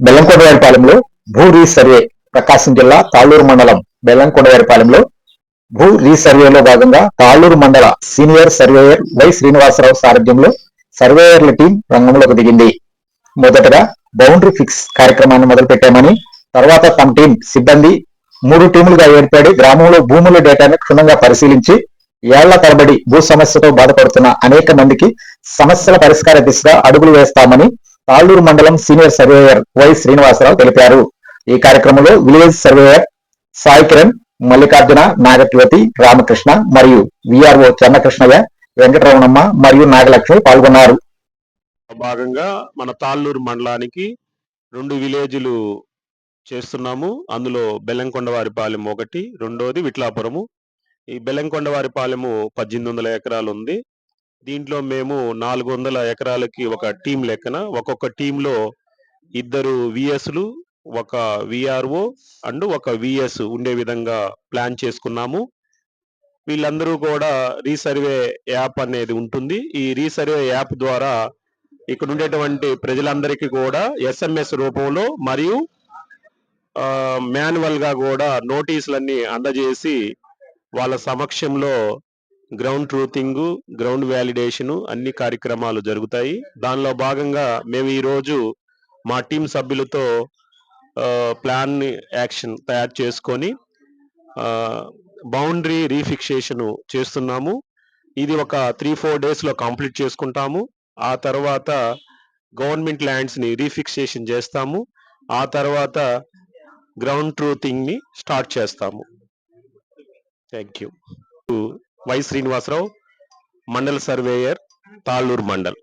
బెల్లంకొండవారిపాలెంలో భూ రీసర్వే ప్రకాశం జిల్లా తాళ్ళూరు మండలం బెల్లంకొండవారిపాలెంలో భూ రీసర్వేలో భాగంగా తాళ్ళూరు మండల సీనియర్ సర్వేయర్ వై శ్రీనివాసరావు సారథ్యంలో సర్వేయర్ల టీం రంగంలోకి దిగింది. మొదటగా బౌండరీ ఫిక్స్ కార్యక్రమాన్ని మొదలుపెట్టామని తర్వాత తమ టీం సిబ్బంది మూడు టీములుగా ఏర్పడి గ్రామంలో భూముల డేటాను క్షుణ్ణంగా పరిశీలించి ఏళ్ళ తరబడి భూ సమస్యతో బాధపడుతున్న అనేక మందికి సమస్యల పరిష్కార దిశగా అడుగులు వేస్తామని తాళ్ళూరు మండలం సీనియర్ సర్వేయర్ వై శ్రీనివాసరావు తెలిపారు. ఈ కార్యక్రమంలో విలేజ్ సర్వేయర్ సాయి కిరణ్ మల్లికార్జున నాగజ్యోతి రామకృష్ణ మరియు విఆర్ఓ చెన్నకృష్ణయ్య వెంకటరమణమ్మ మరియు నాగలక్ష్మి పాల్గొన్నారు. భాగంగా మన తాళ్ళూరు మండలానికి రెండు విలేజ్లు చేస్తున్నాము. అందులో బెల్లంకొండవారిపాలెం ఒకటి రెండోది విట్లాపురము ఈ బెల్లంకొండవారిపాలెము పద్దెనిమిది వందల ఎకరాలు ఉంది దీంట్లో మేము నాలుగు వందల ఎకరాలకి ఒక టీం లెక్కన ఒక్కొక్క టీంలో ఇద్దరు విఎస్లు ఒక విఆర్ఓ అండ్ ఒక విఎస్ ఉండే విధంగా ప్లాన్ చేసుకున్నాము. వీళ్ళందరూ కూడా రీసర్వే యాప్ అనేది ఉంటుంది. ఈ రీసర్వే యాప్ ద్వారా ఇక్కడ ఉండేటువంటి ప్రజలందరికీ కూడా ఎస్ఎంఎస్ రూపంలో మరియు మాన్యువల్గా కూడా నోటీసులన్నీ అందజేసి వాళ్ళ సమక్షంలో గ్రౌండ్ ట్రూతింగ్ గ్రౌండ్ వ్యాలిడేషను అన్ని కార్యక్రమాలు జరుగుతాయి. దానిలో భాగంగా మేము ఈరోజు మా టీం సభ్యులతో ప్లాన్ యాక్షన్ తయారు చేసుకొని బౌండరీ రీఫిక్సేషన్ చేస్తున్నాము. ఇది ఒక త్రీ ఫోర్ డేస్లో కంప్లీట్ చేసుకుంటాము. ఆ తర్వాత గవర్నమెంట్ ల్యాండ్స్ని రీఫిక్సేషన్ చేస్తాము. ఆ తర్వాత గ్రౌండ్ ట్రూతింగ్ని స్టార్ట్ చేస్తాము. Thank you. వై శ్రీనివాసరావు మండల సర్వేయర్ తాళ్ళూరు మండల్.